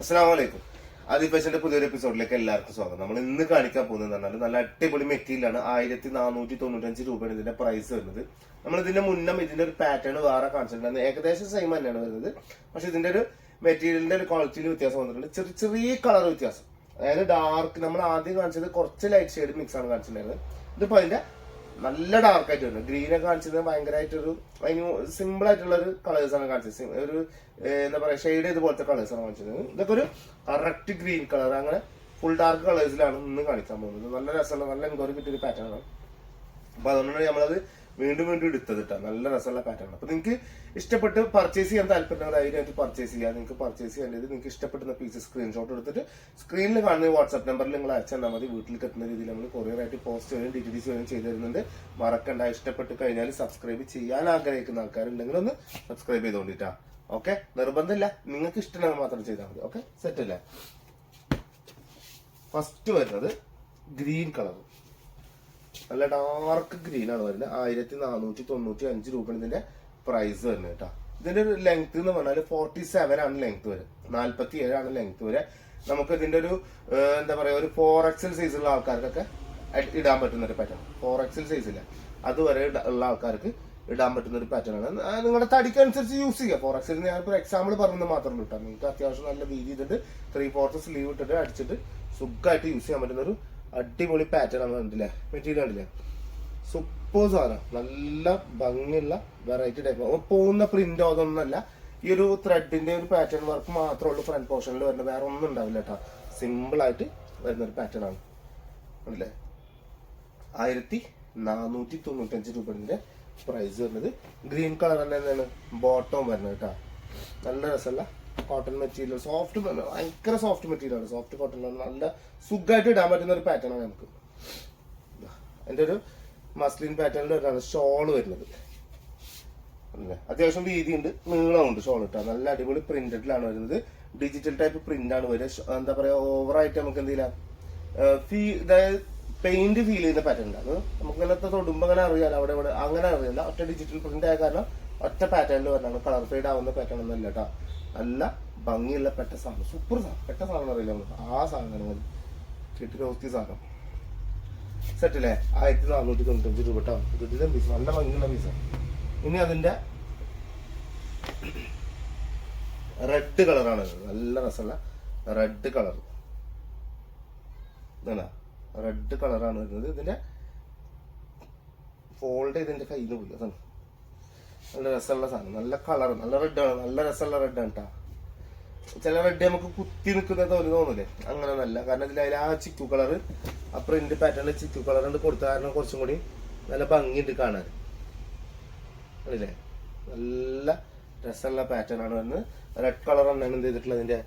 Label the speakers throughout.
Speaker 1: അസ്സാം വലൈക്കും ആദിഫാഷന്റെ പുതിയൊരു എപ്പിസോഡിലേക്ക് എല്ലാവർക്കും സ്വാഗതം. നമ്മൾ ഇന്ന് കാണിക്കാൻ പോകുന്നത് പറഞ്ഞാൽ നല്ല അടിപൊളി മെറ്റീരിയലാണ് ആയിരത്തി നാനൂറ്റി തൊണ്ണൂറ്റഞ്ച് രൂപയാണ് ഇതിന്റെ പ്രൈസ് വരുന്നത്. നമ്മൾ ഇതിന്റെ മുന്നം ഇതിന്റെ ഒരു പാറ്റേൺ വേറെ കാണിച്ചിട്ടുണ്ട് ഏകദേശം സെയിം തന്നെയാണ് വരുന്നത്. പക്ഷെ ഇതിന്റെ ഒരു മെറ്റീരിയലിന്റെ ഒരു ക്വാളിറ്റിയിൽ വ്യത്യാസം വന്നിട്ടുണ്ട്. ചെറിയ ചെറിയ കളർ വ്യത്യാസം. അതായത് ഡാർക്ക് നമ്മൾ ആദ്യം കാണിച്ചത് കുറച്ച് ലൈറ്റ് ഷെയ്ഡ് മിക്സ് ആണ് കാണിച്ചിട്ടുണ്ടായിരുന്നത്. ഇതിപ്പോ അതിന്റെ നല്ല ഡാർക്ക് ആയിട്ട് വരുന്നത് ഗ്രീൻ ഒക്കെ കാണിച്ചത് ഭയങ്കരമായിട്ടൊരു അതിന് സിമ്പിൾ ആയിട്ടുള്ള ഒരു കളേഴ്സ് ആണ് കാണിച്ചത്. ഒരു എന്താ പറയുക ഷെയ്ഡ് ഇതുപോലത്തെ കളേഴ്സ് ആണ് കാണിച്ചത്. ഇതൊക്കെ ഒരു കറക്റ്റ് ഗ്രീൻ കളർ അങ്ങനെ ഫുൾ ഡാർക്ക് കളേഴ്സിലാണ് ഇന്ന് കാണിക്കാൻ പോകുന്നത്. നല്ല രസമുള്ള നല്ല എൻക്വയറി കിട്ടിയൊരു പാറ്റേൺ ആണ്. അപ്പൊ അതുകൊണ്ടാണ് നമ്മളത് വീണ്ടും വീണ്ടും എടുത്തത് കേട്ടോ നല്ല രസമുള്ള പാറ്റേൺ അപ്പൊ നിങ്ങൾക്ക് ഇഷ്ടപ്പെട്ട് പർച്ചേസ് ചെയ്യാൻ താല്പര്യം ധൈര്യമായിട്ട് പർച്ചേസ് ചെയ്യാം. നിങ്ങൾക്ക് പർച്ചേസ് ചെയ്യേണ്ടത് നിങ്ങൾക്ക് ഇഷ്ടപ്പെടുന്ന പീസ് സ്ക്രീൻഷോട്ട് എടുത്തിട്ട് സ്ക്രീനിൽ കാണുന്ന വാട്സ്ആപ്പ് നമ്പറിൽ നിങ്ങൾ അയച്ചാൽ മതി. വീട്ടിലേക്ക് എത്തുന്ന രീതിയിൽ നമ്മൾ കൊറിയർ ആയിട്ട് പോസ്റ്റ് വരും ഡി വരും ചെയ്തു തരുന്നുണ്ട്. മറക്കണ്ട. ഇഷ്ടപ്പെട്ട് കഴിഞ്ഞാൽ സബ്സ്ക്രൈബ് ചെയ്യാൻ ആഗ്രഹിക്കുന്ന ആൾക്കാരുണ്ടെങ്കിൽ ഒന്ന് സബ്സ്ക്രൈബ് ചെയ്തോണ്ടിട്ടാ ഓക്കെ നിർബന്ധമില്ല. നിങ്ങൾക്ക് ഇഷ്ടമുള്ളത് മാത്രം ചെയ്താൽ മതി. ഓക്കെ സെറ്റ് അല്ലേ? ഫസ്റ്റ് വരുന്നത് ഗ്രീൻ കളർ നല്ല ഡാർക്ക് ഗ്രീൻ ആണ് വരുന്നത്. ആയിരത്തി നാനൂറ്റി തൊണ്ണൂറ്റി അഞ്ച് രൂപയാണ് ഇതിന്റെ പ്രൈസ് വരുന്നത് കേട്ടോ. ഇതിന്റെ ഒരു ലെങ്ത് എന്ന് പറഞ്ഞാൽ ഫോർട്ടി സെവൻ ആണ് ലെങ്ത് വരെ. നാല്പത്തി ഏഴാണ് ലെങ്ത് വരെ. നമുക്ക് ഇതിന്റെ ഒരു എന്താ പറയാ ഒരു ഫോർ എക്സൽ സൈസുള്ള ആൾക്കാർക്കൊക്കെ ഇടാൻ പറ്റുന്ന ഒരു പാറ്റേൺ ഫോർ എക്സൽ സൈസില്ല അതുവരെ ഉള്ള ആൾക്കാർക്ക് ഇടാൻ പറ്റുന്ന ഒരു പാറ്റേൺ ആണ്. നിങ്ങളുടെ തടിക്ക് അനുസരിച്ച് യൂസ് ചെയ്യാം ഫോർ എക്സൽ ഞാനിപ്പോൾ എക്സാമ്പിൾ പറഞ്ഞത് മാത്രമേ കിട്ടാം. നിങ്ങൾക്ക് അത്യാവശ്യം നല്ല വീതി ചെയ്തിട്ട് ത്രീ ഫോർത്ത് സ്ലീവ് ഇട്ടിട്ട് അടിച്ചിട്ട് സുഖമായിട്ട് യൂസ് ചെയ്യാൻ പറ്റുന്ന ഒരു അടിപൊളി പാറ്റേൺ ആണ് കണ്ടില്ലേ മെറ്റീരിയൽ കണ്ടില്ലേ സൂപ്പർ സാധനം. നല്ല ഭംഗിയുള്ള വെറൈറ്റി ടൈപ്പ് പോകുന്ന പ്രിന്റോ അതൊന്നുമല്ല ഈ ഒരു ത്രെഡിന്റെ ഒരു പാറ്റേൺ വർക്ക് മാത്രമേ ഉള്ളൂ ഫ്രണ്ട് പോർഷനിൽ വരുന്നത്. വേറെ ഒന്നും ഉണ്ടാവില്ല കേട്ടോ സിമ്പിൾ ആയിട്ട് വരുന്ന ഒരു പാറ്റേൺ ആണ്. അല്ലേ ആയിരത്തി നാനൂറ്റി തൊണ്ണൂറ്റഞ്ച് രൂപയുടെ പ്രൈസ് വരുന്നത്. ഗ്രീൻ കളർ തന്നെ തന്നെയാണ് ബോട്ടം വരുന്നത് കേട്ടോ നല്ല രസമുള്ള കോട്ടൺ മെറ്റീരിയൽ സോഫ്റ്റ് ഭയങ്കര സോഫ്റ്റ് മെറ്റീരിയൽ ആണ്. സോഫ്റ്റ് കോട്ടൺ നല്ല സുഖമായിട്ട് ഇടാൻ പറ്റുന്ന ഒരു പാറ്റേൺ ആണ് നമുക്ക്. എന്റെ ഒരു മസ്ലിൻ പാറ്റേണിൽ വരുന്നതാണ് ഷോൾ വരുന്നത്. അല്ലേ? അത്യാവശ്യം വീതിയുണ്ട്. നീളമുണ്ട് ഷോൾ ഇട്ടാ. നല്ല അടിപൊളി പ്രിന്റഡിലാണ് വരുന്നത്. ഡിജിറ്റൽ ടൈപ്പ് പ്രിന്റ് ആണ് ഷ- എന്താ പറയാ ഓവറായിട്ട് നമുക്ക് എന്ത് ചെയ്യാം? ഫീ അതായത് പെയിന്റ് ഫീൽ ചെയ്യുന്ന പാറ്റേൺ അത് നമുക്ക് അങ്ങനത്തെ തൊടുമ്പോ അങ്ങനെ അറിയാലോ അവിടെ ഇവിടെ അങ്ങനെ അറിയില്ല ഒറ്റ ഡിജിറ്റൽ പ്രിന്റ് ആയ കാരണം ഒറ്റ പാറ്റേണിൽ വരണം. കളർ ഫെയ്ഡ് ആവുന്ന പാറ്റേൺ ഒന്നല്ല കേട്ടോ നല്ല ഭംഗിയുള്ള പെട്ട സാധനം. സൂപ്പർ സാധനം. പെട്ട സാധനം അറിയില്ല ആ സാധനം കിട്ടി നോക്കിയ സാധനം. സെറ്റ് അല്ലേ ആയിരത്തി നാനൂറ്റി തൊണ്ണൂറ്റഞ്ച് രൂപ കേട്ടോ ഇതിന്റെ പീസ് നല്ല ഭംഗിയുള്ള പീസാണ് ഇനി അതിന്റെ റെഡ് കളറാണ് നല്ല രസമുള്ള റെഡ് കളർ ഇതാ റെഡ് കളറാണ് വരുന്നത്. ഇതിന്റെ ഫോൾഡ് ഇതിന്റെ കയ്യിൽ നിന്ന് പോയി. അതാണ്. നല്ല രസമുള്ള സാധനം. നല്ല കളർ നല്ല റെഡ് ആണ്. നല്ല രസമുള്ള റെഡ് ആണ് കേട്ടോ ചില റെഡ് നമുക്ക് കുത്തി നിൽക്കുന്ന തോന്നി തോന്നില്ലേ അങ്ങനെ നല്ല കാരണം ഇതിൽ അതിൽ ആ ചിക്കു കളർ ആ പ്രിന്റ് പാറ്റേണിൽ ചിക്കു കളർ ഉണ്ട് കൊടുത്ത കാരണം കുറച്ചും കൂടി നല്ല ഭംഗിയുണ്ട് കാണാൻ. അല്ലേ? നല്ല രസമുള്ള പാറ്റേൺ ആണ് വരുന്നത് റെഡ് കളർ തന്നെയാണ് എന്ത് ചെയ്തിട്ടുള്ളത്? അതിന്റെ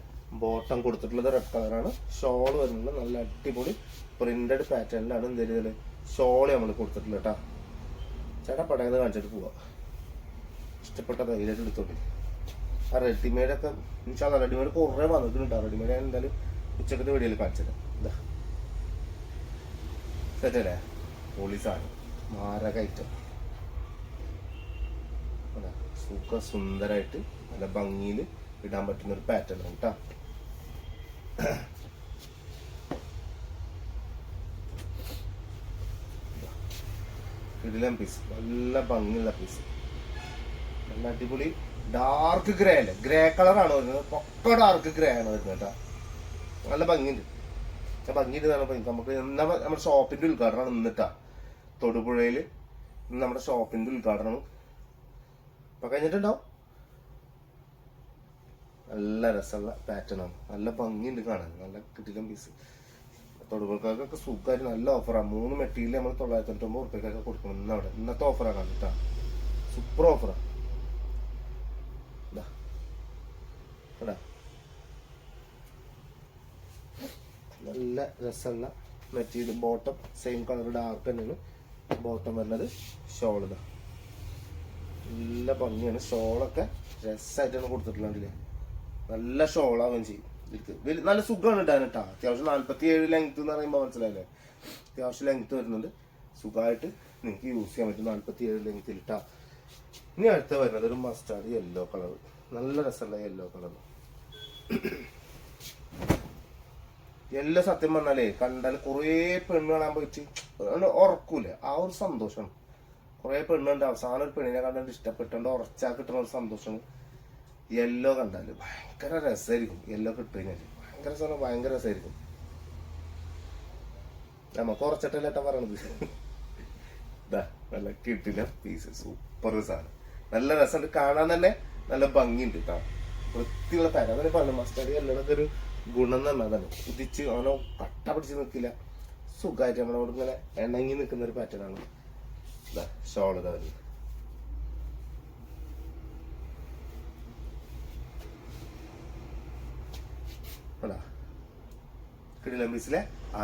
Speaker 1: ബോട്ടം കൊടുത്തിട്ടുള്ളത് റെഡ് കളറാണ് ഷോൾ വരുന്നത് നല്ല അടിപൊളി പ്രിന്റഡ് പാറ്റേണിലാണ് എന്ത് ചെയ്തത്? ഷോൾ നമ്മൾ കൊടുത്തിട്ടുള്ളത് കേട്ടോ ചേട്ടാ പടയത് കാണിച്ചിട്ട് പോവാം. ഇഷ്ടപ്പെട്ട ധൈര്യമായിട്ട് എടുത്തോട്ടെ. ആ റെഡിമെയ്ഡ് ഒക്കെ ഇൻഷാല്ല റെഡിമെയ്ഡ് കുറേ വന്നിട്ടുണ്ട് റെഡിമെയ്ഡ് ഞാൻ എന്തായാലും ഉച്ചക്കത്തെ വീഡിയോയിൽ കാണിച്ചത് സെറ്റല്ലേ പോലീസാണ് മാരക ഐറ്റം സൂക്ക സുന്ദരമായിട്ട് നല്ല ഭംഗിയിൽ ഇടാൻ പറ്റുന്ന ഒരു പാറ്റേൺ ആണ് കേട്ടോ കിടിലം പീസ് നല്ല ഭംഗിയുള്ള പീസ് നല്ല അടിപൊളി ഡാർക്ക് ഗ്രേ അല്ലേ? ഗ്രേ കളറാണ് വരുന്നത്. പൊക്ക ഡാർക്ക് ഗ്രേ ആണ് വരുന്നത് കേട്ടോ. നല്ല ഭംഗിയുണ്ട്. ഭംഗിയുണ്ട് നല്ല ഭംഗി നമുക്ക് എന്നാ നമ്മുടെ ഷോപ്പിന്റെ ഉദ്ഘാടനം നിന്നിട്ടാ തൊടുപുഴയിൽ നമ്മുടെ ഷോപ്പിന്റെ ഉദ്ഘാടനം. ഇപ്പൊ കഴിഞ്ഞിട്ടുണ്ടാവും നല്ല രസമുള്ള പാറ്റേൺ ആണ്. നല്ല ഭംഗിയുണ്ട് കാണാൻ. നല്ല കിട്ടിലും പീസ് തൊടുപുഴക്കാർക്കൊക്കെ സുഖമായിട്ട് നല്ല ഓഫറാണ് മൂന്ന് മെറ്റീരിയൽ നമ്മൾ തൊള്ളായിരത്തി തൊണ്ണൂറ് ഉറുപ്പ്യൊക്കെ കൊടുക്കണം ഇന്നവിടെ ഇന്നത്തെ ഓഫറാണ് കണ്ടിട്ടാ. സൂപ്പർ ഓഫറാണ് നല്ല രസമുള്ള material. Bottom same colour dark തന്നെയാണ് ബോട്ടം വരുന്നത്. ഷോൾ നല്ല ഭംഗിയാണ്. ഷോളൊക്കെ രസമായിട്ടാണ് കൊടുത്തിട്ടുള്ളതില്ലേ നല്ല ഷോളാവുകയും ചെയ്യും. വലിയ നല്ല സുഖമാണ് ഇടാൻ കേട്ടോ. അത്യാവശ്യം നാല്പത്തി ഏഴ് ലെങ്ത് എന്ന് പറയുമ്പോൾ മനസ്സിലായില്ലേ? അത്യാവശ്യം ലെങ്ത് വരുന്നുണ്ട്. സുഖമായിട്ട് നിങ്ങൾക്ക് യൂസ് ചെയ്യാൻ പറ്റും. നാല്പത്തി ഏഴ് ലെങ്ത്തിൽ ഇട്ടാ. ഇനി അടുത്ത വരുന്നത് ഒരു മസ്റ്റാർഡ് യെല്ലോ കളർ നല്ല രസമുള്ള യെല്ലോ കളർ എല്ലാം സത്യം പറഞ്ഞാലേ കണ്ടാൽ കുറേ പെണ്ണ് കാണാൻ പോയിട്ട് ഉറക്കൂല. ആ ഒരു സന്തോഷം കുറേ പെണ്ണുണ്ട്. അവസാനം ഒരു പെണ്ണിനെ കണ്ടിട്ട് ഇഷ്ടപ്പെട്ടുകൊണ്ട് ഉറച്ചാൽ കിട്ടുന്ന ഒരു സന്തോഷം യെല്ലോ കണ്ടാൽ ഭയങ്കര രസമായിരിക്കും യെല്ലോ കിട്ടുകഴിഞ്ഞാൽ ഭയങ്കര സമയം ഭയങ്കര രസമായിരിക്കും നമുക്ക് ഉറച്ചിട്ടല്ല ഏട്ടാ പറയണത്? ദാ, നല്ല കിട്ടില്ല പീസ് സൂപ്പർ സാധനം. നല്ല രസമുണ്ട്. കാണാൻ തന്നെ നല്ല ഭംഗിയുണ്ട് കേട്ടോ വൃത്തിയുള്ള തരം പറഞ്ഞു. മസ്റ്റാർഡ് എല്ലായിടത്തും ഒരു ഗുണം അതാണ് ഉദിച്ച് അവനോ കട്ട പിടിച്ച് നിൽക്കില്ല സുഖമായിട്ട് നമ്മളോട് ഇങ്ങനെ ഇണങ്ങി നിൽക്കുന്ന ഒരു പാറ്റേൺ ആണ്. ഇതാ ഷോൾ ഇതാ വരുന്നത്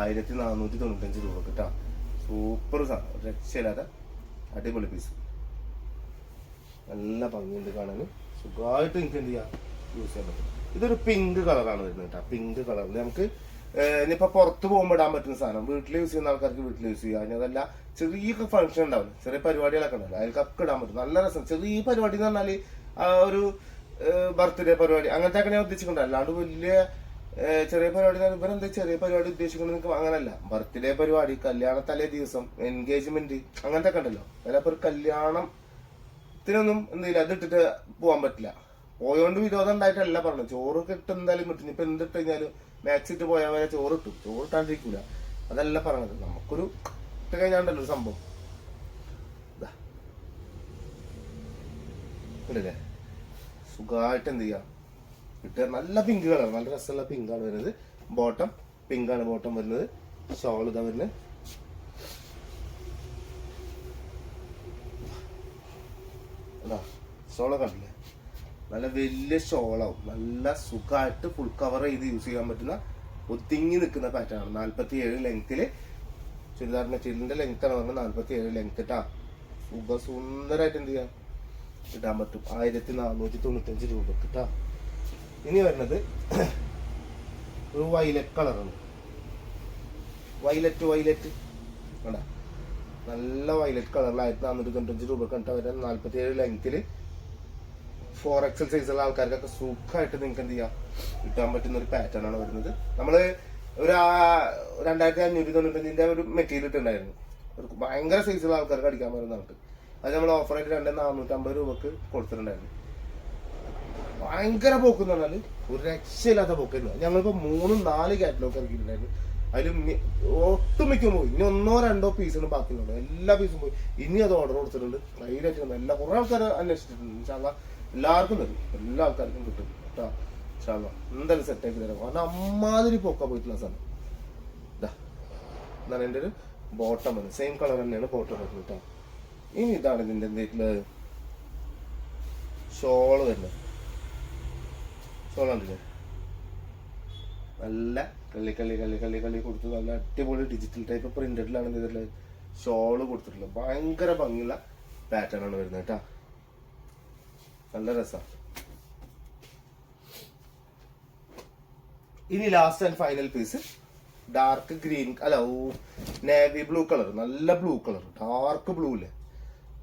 Speaker 1: ആയിരത്തി നാനൂറ്റി തൊണ്ണൂറ്റഞ്ച് രൂപ കിട്ടാം. സൂപ്പർ രക്ഷയില്ലാത്ത അടിപൊളി പീസ് നല്ല ഭംഗിയുണ്ട് കാണാൻ സുഖമായിട്ട് നിങ്ങൾക്ക് എന്ത് ചെയ്യാം? യൂസ് ചെയ്യാൻ പറ്റും. ഇതൊരു പിങ്ക് കളറാണ് വരുന്നത് കേട്ടോ പിങ്ക് കളറിൽ നമുക്ക് ഇനിയിപ്പോൾ ഇനിയിപ്പോ പുറത്ത് പോകുമ്പോൾ ഇടാൻ പറ്റുന്ന സാധനം. വീട്ടിൽ യൂസ് ചെയ്യുന്ന ആൾക്കാർക്ക് വീട്ടിൽ യൂസ് ചെയ്യാം ഇനി അതല്ല ചെറിയ ഫംഗ്ഷൻ ഉണ്ടാവില്ല ചെറിയ പരിപാടികളൊക്കെ ഉണ്ടാവില്ല. അതിൽക്കൊക്കെ ഇടാൻ പറ്റും. നല്ല രസം. ചെറിയ പരിപാടി എന്ന് പറഞ്ഞാൽ ആ ഒരു ബർത്ത്ഡേ പരിപാടി. അങ്ങനത്തെ ഒക്കെ ഞാൻ ഉദ്ദേശിക്കുന്നുണ്ട്. അല്ലാണ്ട് വലിയ ചെറിയ പരിപാടി ഇവരെന്താ ചെറിയ പരിപാടി ഉദ്ദേശിക്കുന്നത് അങ്ങനല്ല. ബർത്ത്ഡേ പരിപാടി കല്യാണ തലേ ദിവസം എൻഗേജ്മെന്റ് അങ്ങനത്തെ ഒക്കെ ഉണ്ടല്ലോ അതിലപ്പോ ഒരു കല്യാണത്തിനൊന്നും എന്തെങ്കിലും അത് ഇട്ടിട്ട് പോകാൻ പറ്റില്ല. പോയോണ്ട് വിരോധം ഉണ്ടായിട്ടല്ല പറഞ്ഞു ചോറ് കിട്ടും. എന്തായാലും കിട്ടും ഇപ്പൊ എന്തിട്ട് കഴിഞ്ഞാലും ഇട്ട് പോയാൽ വരെ ചോറ് കിട്ടും. ചോറ് ഇട്ടാണ്ടിരിക്കൂല അതല്ല പറഞ്ഞത് നമുക്കൊരു ഇട്ട് കഴിഞ്ഞാണ്ടല്ലോ ഒരു സംഭവം. സുഖമായിട്ട് എന്ത് ചെയ്യാം? ഇട്ട് നല്ല പിങ്ക് കളർ. നല്ല രസമുള്ള പിങ്കാണ് വരുന്നത്. ബോട്ടം പിങ്കാണ് ബോട്ടം വരുന്നത്. ഷോൾ ഇതാ വരുന്നത്. ഷോളൊക്കെ ഷോള കണ്ടില്ലേ? നല്ല വലിയ ഷോളാവും. നല്ല സുഖമായിട്ട് ഫുൾ കവർ ചെയ്ത് യൂസ് ചെയ്യാൻ പറ്റുന്ന ഒത്തിങ്ങി നിൽക്കുന്ന പാറ്റേൺ ആണ്. നാല്പത്തി ഏഴ് ലെങ്ത്തിൽ ചുരിദാർ മെറ്റീരിയലിന്റെ ലെങ്ത് ആണ് പറഞ്ഞാൽ നാല്പത്തി ഏഴ് ലെങ്ത് ഇട്ടാ സുഖ സുന്ദരമായിട്ട് എന്ത് ചെയ്യാം? ഇടാൻ പറ്റും. ആയിരത്തി നാനൂറ്റി തൊണ്ണൂറ്റഞ്ച് രൂപക്ക് ഇട്ടാ ഇനി വരുന്നത് ഒരു വൈലറ്റ് കളറാണ് വൈലറ്റ് വൈലറ്റ് വേണ്ട നല്ല വൈലറ്റ് കളറിൽ ആയിരത്തി നാനൂറ്റി തൊണ്ണൂറ്റഞ്ച് രൂപ കണ്ടിട്ട് വരുന്ന നാല്പത്തി ഏഴ് ലെങ്ത്തിൽ ഫോർ എക്സൽ സൈസുള്ള ആൾക്കാർക്കൊക്കെ സുഖമായിട്ട് നിങ്ങൾക്ക് എന്ത് ചെയ്യാം? കിട്ടാൻ പറ്റുന്ന ഒരു പാറ്റേൺ ആണ് വരുന്നത്. നമ്മൾ ഒരു രണ്ടായിരത്തി അഞ്ഞൂറ്റി തൊണ്ണൂറ്റഞ്ചിന്റെ ഒരു മെറ്റീരിയൽ ഇട്ടുണ്ടായിരുന്നു ഒരു ഭയങ്കര സൈസുള്ള ആൾക്കാർക്ക് അടിക്കാൻ പറ്റുന്നതാണ് അത് നമ്മൾ ഓഫറായിട്ട് രണ്ട് നാനൂറ്റമ്പത് രൂപക്ക് കൊടുത്തിട്ടുണ്ടായിരുന്നു. ഭയങ്കര പോക്ക് എന്ന് പറഞ്ഞാൽ ഒരു രക്ഷയില്ലാത്ത പോക്കായിരുന്നു. ഞങ്ങളിപ്പോ മൂന്നും നാല് കാറ്റലോഗ് ഇറക്കിയിട്ടുണ്ടായിരുന്നു. അതിൽ ഒട്ടുമിക്കും പോയി. ഇനി ഒന്നോ രണ്ടോ പീസാണ് ബാക്കിയുള്ളത് എല്ലാ പീസും പോയി. ഇനി അത് ഓർഡർ കൊടുത്തിട്ടുണ്ട്. ധൈര്യമായിട്ട് എല്ലാ കുറെ ആൾക്കാർ അന്വേഷിച്ചിട്ടുണ്ട്. ഇൻഷാല്ലാ എല്ലാവർക്കും തരും എല്ലാ ആൾക്കാർക്കും കിട്ടും. കേട്ടോ ഇൻഷാല്ലാ എന്തായാലും സെറ്റാക്കി തരാം. കാരണം അമ്മാതിരി പൊക്ക പോയിട്ടുള്ള സാധനം. ഇതാ എന്താണ് എന്റെ ഒരു ബോട്ടം വന്നത് സെയിം കളർ തന്നെയാണ് ബോട്ടം വരുന്നത് കേട്ടോ ഇനി ഇതാണ് ഇതിന്റെ എന്തെങ്കിലും ഷോൾ വരുന്നത്. ഷോൾ നല്ല കള്ളി കള്ളി കള്ളി കള്ളി കള്ളി കൊടുത്ത് നല്ല അടിപൊളി ഡിജിറ്റൽ ടൈപ്പ് പ്രിന്റഡിലാണ് ഇതിൽ ഷോൾ കൊടുത്തിട്ടുള്ളത്. ഭയങ്കര ഭംഗിയുള്ള പാറ്റേൺ ആണ് വരുന്നത് കേട്ടാ നല്ല ഇനി last and final piece dark green അല്ല നേവി ബ്ലൂ കളർ നല്ല ബ്ലൂ കളർ ഡാർക്ക് ബ്ലൂ അല്ലേ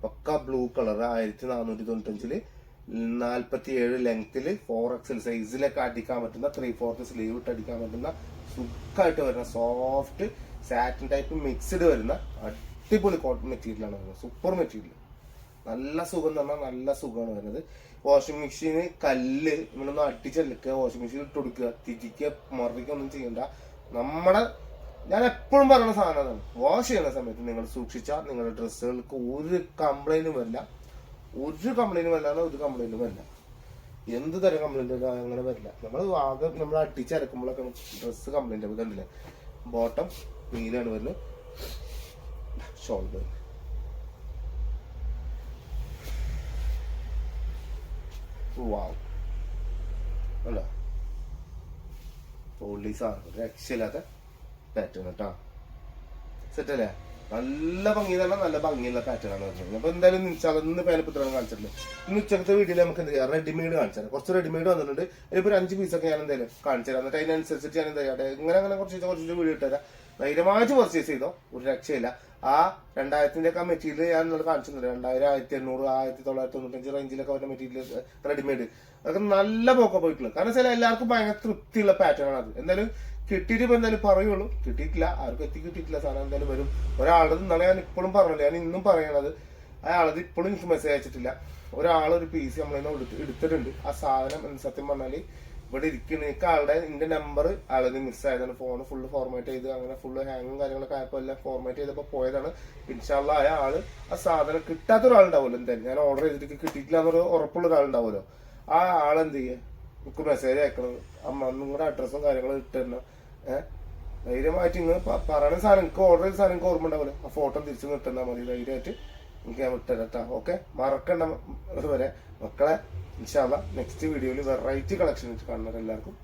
Speaker 1: പക്ക ബ്ലൂ കളർ ആയിരത്തി നാനൂറ്റി തൊണ്ണൂറ്റഞ്ചിൽ നാൽപ്പത്തി ഏഴ് ലെങ്ത്തിൽ ഫോർ എക്സൽ സൈസിലൊക്കെ അടിക്കാൻ പറ്റുന്ന ത്രീ ഫോർത്ത് സ്ലീവ് ഇട്ട് അടിക്കാൻ പറ്റുന്ന സുഖമായിട്ട് വരുന്ന സോഫ്റ്റ് സാറ്റിൻ ടൈപ്പ് മിക്സ്ഡ് വരുന്ന അടിപൊളി കോട്ടൺ മെറ്റീരിയലാണ് സൂപ്പർ മെറ്റീരിയൽ നല്ല സുഖം എന്ന് പറഞ്ഞാൽ നല്ല സുഖമാണ് വരുന്നത്. വാഷിംഗ് മെഷീന് കല്ല് നമ്മളൊന്ന് അടിച്ചെടുക്കുക വാഷിംഗ് മെഷീൻ ഇട്ട് കൊടുക്കുക തിരിക്കുക ഒന്നും ചെയ്യണ്ട. നമ്മുടെ ഞാൻ എപ്പോഴും പറയുന്ന സാധനമാണ് വാഷ് ചെയ്യുന്ന സമയത്ത് നിങ്ങൾ സൂക്ഷിച്ചാൽ നിങ്ങളുടെ ഡ്രസ്സുകൾക്ക് ഒരു കംപ്ലൈന്റും വരില്ല. ഒരു കംപ്ലൈന്റും വരില്ല ഒരു കംപ്ലൈന്റും വരില്ല. എന്ത് തരം കംപ്ലൈന്റ് അങ്ങനെ വരില്ല. നമ്മൾ ആകെ നമ്മൾ അടിച്ചരക്കുമ്പോഴൊക്കെ ഡ്രസ്സ് കംപ്ലൈന്റ് ആവും കണ്ടില്ലേ? ബോട്ടം നീലാണ് വരുന്നത്. ഷോൾഡർ വാവ് അല്ല. പൊള്ളി സാധനം രക്ഷയില്ലാത്ത പാറ്റേൺ കേട്ടോ സെറ്റ് അല്ലേ? നല്ല ഭംഗി തന്നെ നല്ല ഭംഗിയുള്ള പാറ്റേൺ ആണ് പറഞ്ഞത് അപ്പൊ എന്തായാലും ചകന്ന് പേനപ്പുത്രം കാണിച്ചിട്ടുണ്ട്. ഇന്ന് ഉച്ചക്കത്തെ വീട്ടിൽ നമുക്ക് എന്ത് ചെയ്യാം? റെഡിമെയ്ഡ് കാണിച്ചാൽ കുറച്ച് റെഡിമെയ്ഡ് വന്നിട്ടുണ്ട്. ഇതിപ്പോ ഒരു അഞ്ച് പീസൊക്കെ ഞാൻ എന്തായാലും കാണിച്ചു തരാം എന്നിട്ട് അതിനനുസരിച്ചിട്ട് ഞാൻ എന്താ ചെയ്യാം ഇങ്ങനെ അങ്ങനെ കുറച്ച് കുറച്ച് വീഡിയോ ഇട്ടുതരാം. ധൈര്യമായിട്ട് പർച്ചേസ് ചെയ്തോ? ഒരു രക്ഷയില്ല. ആ രണ്ടായിരത്തിന്റെ ഒക്കെ മെറ്റീരിയൽ ഞാൻ നിങ്ങൾ കാണിച്ചിട്ടുണ്ട്. രണ്ടായിരം ആയിരത്തി എണ്ണൂറ് ആയിരത്തി തൊള്ളായിരത്തി തൊണ്ണൂറ്റഞ്ച് റേഞ്ചിലൊക്കെ വരുന്ന മെറ്റീരിയൽ റെഡിമെയ്ഡ് അതൊക്കെ നല്ല പോക്ക പോയിട്ടുള്ളത്. കാരണം വെച്ചാൽ എല്ലാവർക്കും ഭയങ്കര തൃപ്തിയുള്ള പാറ്റേൺ ആണ് അത്. എന്തായാലും കിട്ടിയിട്ട് ഇപ്പൊ എന്തായാലും പറയുള്ളൂ. കിട്ടിയിട്ടില്ല. ആർക്കും എത്തി കിട്ടിയിട്ടില്ല സാധനം എന്തായാലും വരും. ഒരാളത് ഇന്നലെ ഞാൻ ഇപ്പോഴും പറഞ്ഞില്ല. ഞാൻ ഇന്നും പറയണത് അയാളത് ഇപ്പോഴും എനിക്ക് മെസ്സേജ് അയച്ചിട്ടില്ല. ഒരാൾ ഒരു പീസ് നമ്മളിന്ന് എടുത്ത് എടുത്തിട്ടുണ്ട്. ആ സാധനം സത്യം പറഞ്ഞാൽ ഇവിടെ എനിക്ക് ആളുടെ എന്റെ നമ്പർ ആളുകൾ മിസ് ആയതാണ്. ഫോൺ ഫുള്ള് ഫോർമാറ്റ് ചെയ്ത് അങ്ങനെ ഫുള്ള് ഹാങ്ങും കാര്യങ്ങളൊക്കെ ആയപ്പോൾ എല്ലാം ഫോർമാറ്റ് ചെയ്തപ്പോൾ പോയതാണ്. ഇൻഷാല്ല ആയ ആൾ ആ സാധനം കിട്ടാത്ത ഒരാളുണ്ടാവുമല്ലോ എന്തായാലും. ഞാൻ ഓർഡർ ചെയ്തിട്ട് കിട്ടിയിട്ടില്ല എന്നൊരു ഉറപ്പുള്ള ഒരാളുണ്ടാവുമല്ലോ. ആ ആളെന്ത് ചെയ്യുക എനിക്ക് മെസ്സേജ് അയക്കണം. അമ്മ നിങ്ങളുടെ അഡ്രസ്സും കാര്യങ്ങളും ഇട്ട് തരണം ഏഹ് ധൈര്യമായിട്ട് നിങ്ങൾ പറയുന്ന സാധനം എനിക്ക് ഓർഡർ ചെയ്ത സാധനം എനിക്ക് ഓർമ്മ ഉണ്ടാവില്ല ആ ഫോട്ടോ തിരിച്ചു കിട്ടുന്നാൽ മതി. ധൈര്യമായിട്ട് എനിക്ക് ഞാൻ വിട്ടുതരാം ഓക്കെ മറക്കണ്ട വരെ. മക്കളെ ഇൻഷാല്ല നെക്സ്റ്റ് വീഡിയോയിൽ വെറൈറ്റി കളക്ഷൻ കാണുന്നത് എല്ലാവർക്കും